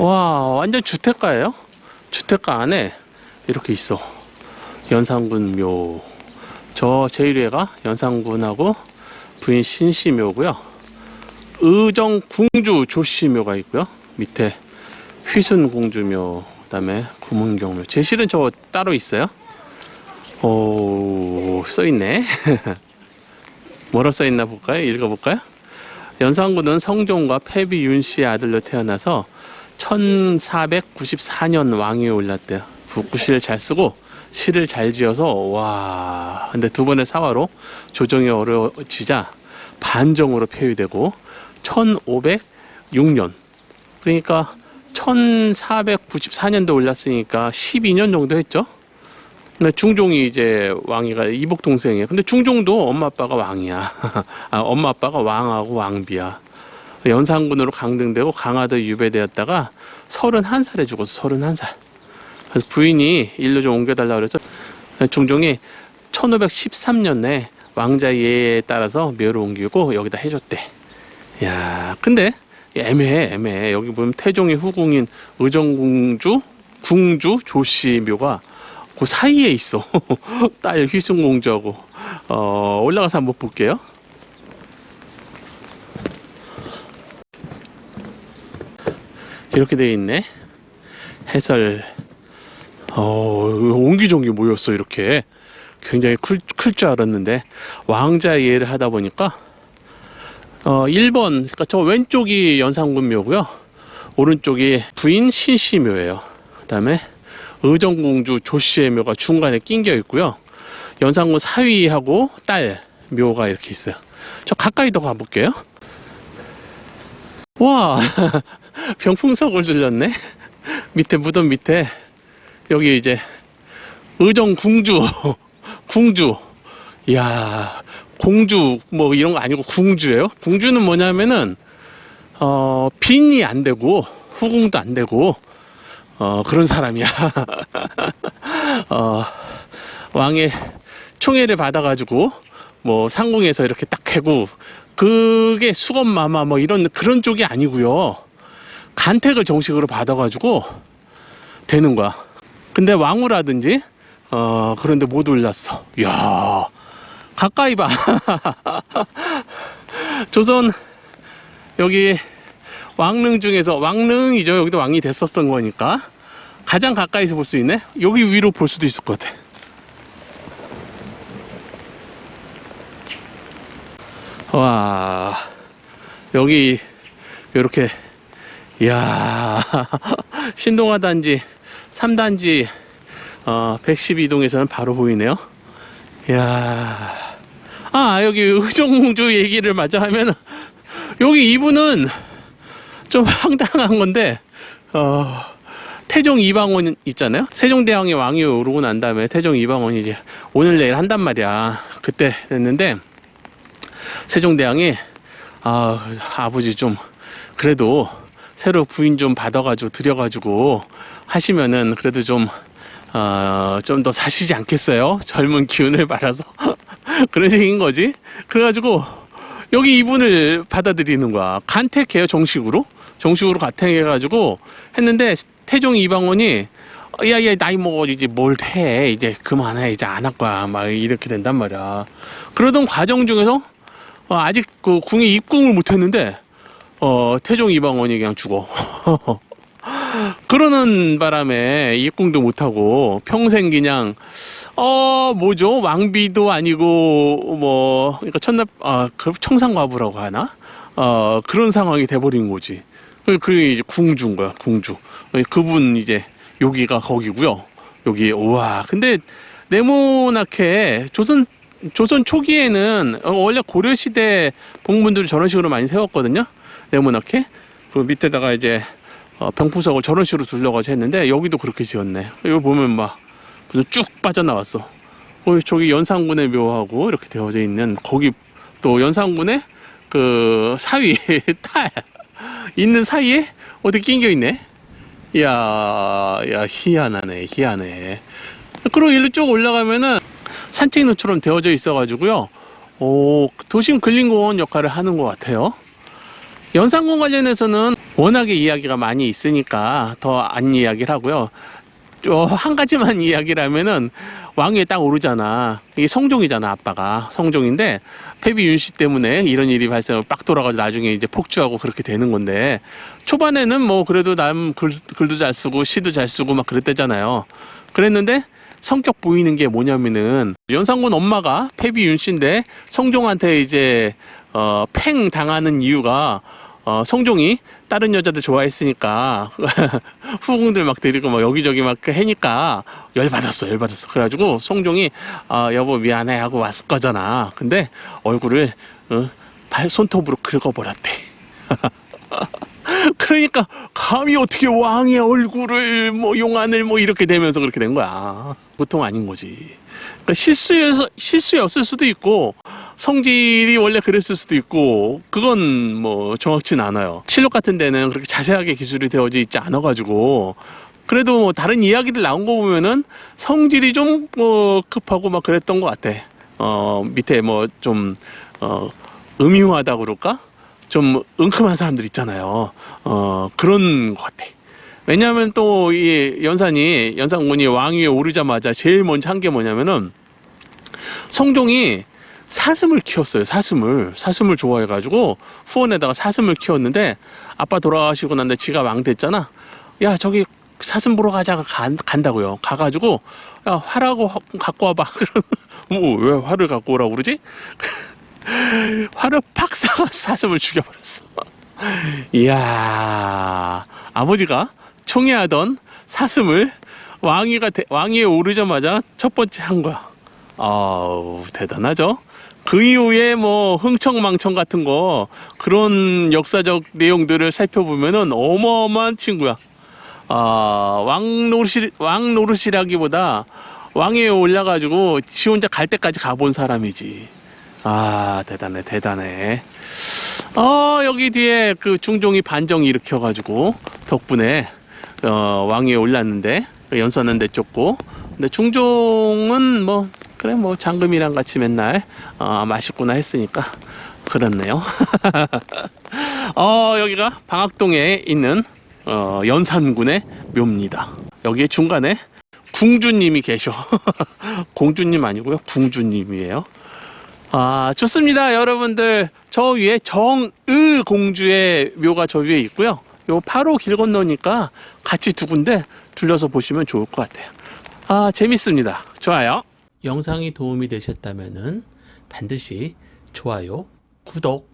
와, 완전 주택가예요. 주택가 안에 이렇게 있어. 연산군 묘. 저 제1회가 연산군하고 부인 신시묘고요. 의정 궁주 조씨묘가 있고요. 밑에 휘순 공주묘, 그 다음에 구문경묘. 제 실은 저 따로 있어요. 오, 써 있네. 뭐라 써 있나 볼까요? 읽어 볼까요? 연산군은 성종과 패비 윤씨의 아들로 태어나서 1494년 왕위에 올랐대요. 북구시를 잘 쓰고 시를 잘 지어서 와 근데 두 번의 사화로 조정이 어려워지자 반정으로 폐위되고 1506년 그러니까 1494년도 올랐으니까 12년 정도 했죠. 근데 중종이 이제 왕이가 이복 동생이에요. 근데 중종도 엄마 아빠가 왕이야. 아, 엄마 아빠가 왕하고 왕비야. 연산군으로 강등되고 강화도 유배되었다가 31살에 죽어서 31살. 그래서 부인이 일로 좀 옮겨달라 그래서 중종이 1513년에 왕자 예에 따라서 묘를 옮기고 여기다 해줬대. 야, 근데 애매해, 애매해. 여기 보면 태종의 후궁인 의정공주, 궁주, 조씨 묘가 그 사이에 있어. 딸 휘순공주하고. 어, 올라가서 한번 볼게요. 이렇게 돼 있네. 해설. 어, 옹기종기 모였어, 이렇게. 굉장히 클, 클 줄 알았는데, 왕자 예를 하다 보니까, 어, 1번, 그러니까 저 왼쪽이 연산군묘고요. 오른쪽이 부인 신시묘예요. 그 다음에 의정공주 조씨의 묘가 중간에 낑겨 있고요. 연산군 사위하고 딸 묘가 이렇게 있어요. 저 가까이 더 가볼게요. 와, 병풍석을 들렸네. 밑에 무덤 밑에 여기 이제 의정 궁주, 궁주. 이야, 공주 뭐 이런 거 아니고 궁주예요. 궁주는 뭐냐면은 어 빈이 안 되고 후궁도 안 되고 어 그런 사람이야. 어 왕의 총애를 받아가지고 뭐 상궁에서 이렇게 딱 해고 그게 수검마마 뭐 이런 그런 쪽이 아니고요. 간택을 정식으로 받아가지고 되는 거야. 근데 왕후라든지 어 그런데 못 올랐어. 이야 가까이 봐. 조선 여기 왕릉 중에서 왕릉이죠. 여기도 왕이 됐었던 거니까 가장 가까이서 볼 수 있네. 여기 위로 볼 수도 있을 것 같아. 와 여기 이렇게 이야 신동아 단지 3단지 어, 112동에서는 바로 보이네요. 이야. 아 여기 의정공주 얘기를 마저 하면 여기 이분은 좀 황당한 건데 어, 태종 이방원 있잖아요? 세종대왕이 왕이 오르고 난 다음에 태종 이방원이 이제 오늘 내일 한단 말이야. 그때 됐는데 세종대왕이 아 아버지 좀 그래도 새로 부인 좀 받아가지고 들여가지고 하시면은 그래도 좀 어, 좀 더 사시지 않겠어요? 젊은 기운을 받아서 그런 식인 거지. 그래가지고 여기 이분을 받아들이는 거야. 간택해요 정식으로 정식으로 간택해가지고 했는데 태종 이방원이 야야 나이 먹어 이제 뭘 해 이제 그만해 이제 안 할 거야 막 이렇게 된단 말이야. 그러던 과정 중에서 어, 아직 그 궁에 입궁을 못했는데 어, 태종 이방원이 그냥 죽어. 그러는 바람에 입궁도 못하고 평생 그냥 어 뭐죠 왕비도 아니고 뭐 그러니까 천납 아그 청상과부라고 하나 어 그런 상황이 돼버린 거지. 그 그게 이제 궁주인 거야 궁주. 그분 이제 여기가 거기고요. 여기 우와 근데 네모나게 조선 조선 초기에는 어, 원래 고려 시대 봉문들을 저런 식으로 많이 세웠거든요. 네모나게 그 밑에다가 이제 어, 병풍석을 저런 식으로 둘러가지고 했는데 여기도 그렇게 지었네. 여기 보면 막 무슨 쭉 빠져나왔어. 어, 저기 연산군의 묘하고 이렇게 되어져 있는 거기 또 연산군의 그 사위 탈 있는 사이에 어디 낑겨 있네. 이야, 야 희한하네, 희한해. 그리고 일로 쭉 올라가면은 산책로처럼 되어져 있어가지고요. 오, 도심 근린공원 역할을 하는 것 같아요. 연산군 관련해서는 워낙에 이야기가 많이 있으니까 더 안 이야기를 하고요. 어, 한 가지만 이야기를 하면은 왕위에 딱 오르잖아. 이게 성종이잖아, 아빠가. 성종인데, 패비 윤씨 때문에 이런 일이 발생하고 빡 돌아가지고 나중에 이제 폭주하고 그렇게 되는 건데, 초반에는 뭐 그래도 남 글, 글도 잘 쓰고 시도 잘 쓰고 막 그랬대잖아요. 그랬는데, 성격 보이는 게 뭐냐면은, 연상군 엄마가 패비 윤 씨인데, 성종한테 이제, 어, 팽 당하는 이유가, 어, 성종이 다른 여자들 좋아했으니까 후궁들 막 데리고 막 여기저기 막 해니까 열받았어 열받았어. 그래가지고 성종이 아 여보 미안해 하고 왔을 거잖아. 근데 얼굴을 어, 발 손톱으로 긁어버렸대 그러니까 감히 어떻게 왕의 얼굴을 뭐 용안을 뭐 이렇게 되면서 그렇게 된 거야. 보통 아닌 거지. 그러니까 실수여서 실수였을 수도 있고 성질이 원래 그랬을 수도 있고 그건 뭐 정확치는 않아요. 실록 같은 데는 그렇게 자세하게 기술이 되어져 있지 않아 가지고. 그래도 뭐 다른 이야기들 나온 거 보면은 성질이 좀 뭐 급하고 막 그랬던 것 같아. 어 밑에 뭐 좀 어 음흉하다 그럴까 좀 은큼한 사람들 있잖아요 어 그런 것 같아 왜냐하면 또 이 연산이 연산군이 왕위에 오르자마자 제일 먼저 한 게 뭐냐면은 성종이 사슴을 키웠어요. 사슴을 사슴을 좋아해가지고 후원에다가 사슴을 키웠는데 아빠 돌아가시고 난데 지가 왕 됐잖아. 야 저기 사슴 보러 가자가 간, 간다고요. 가가지고 야 화라고 화- 갖고 와봐. 뭐왜 화를 갖고 오라고 그러지? 화를 팍 쏴가 사슴을 죽여버렸어. 이야 아버지가 총애하던 사슴을 왕위가 되- 왕위에 오르자마자 첫 번째 한 거야. 아우 대단하죠. 그 이후에 뭐 흥청망청 같은 거 그런 역사적 내용들을 살펴보면은 어마어마한 친구야. 아, 왕 노릇이 왕 노릇이라기보다 왕위에 올라가지고 지 혼자 갈 때까지 가본 사람이지. 아 대단해 대단해. 어 여기 뒤에 그 중종이 반정 일으켜가지고 덕분에 어, 왕위에 올랐는데 연서는 내쫓고 근데 중종은 뭐 그래 뭐 장금이랑 같이 맨날 어, 맛있구나 했으니까 그렇네요. 어 여기가 방학동에 있는 어, 연산군의 묘입니다. 여기에 중간에 궁주님이 계셔. 공주님 아니고요, 궁주님이에요. 아, 좋습니다. 여러분들, 저 위에 정의 공주의 묘가 저 위에 있고요. 요 바로 길 건너니까 같이 두 군데 둘러서 보시면 좋을 것 같아요. 아, 재밌습니다. 좋아요. 영상이 도움이 되셨다면 반드시 좋아요, 구독,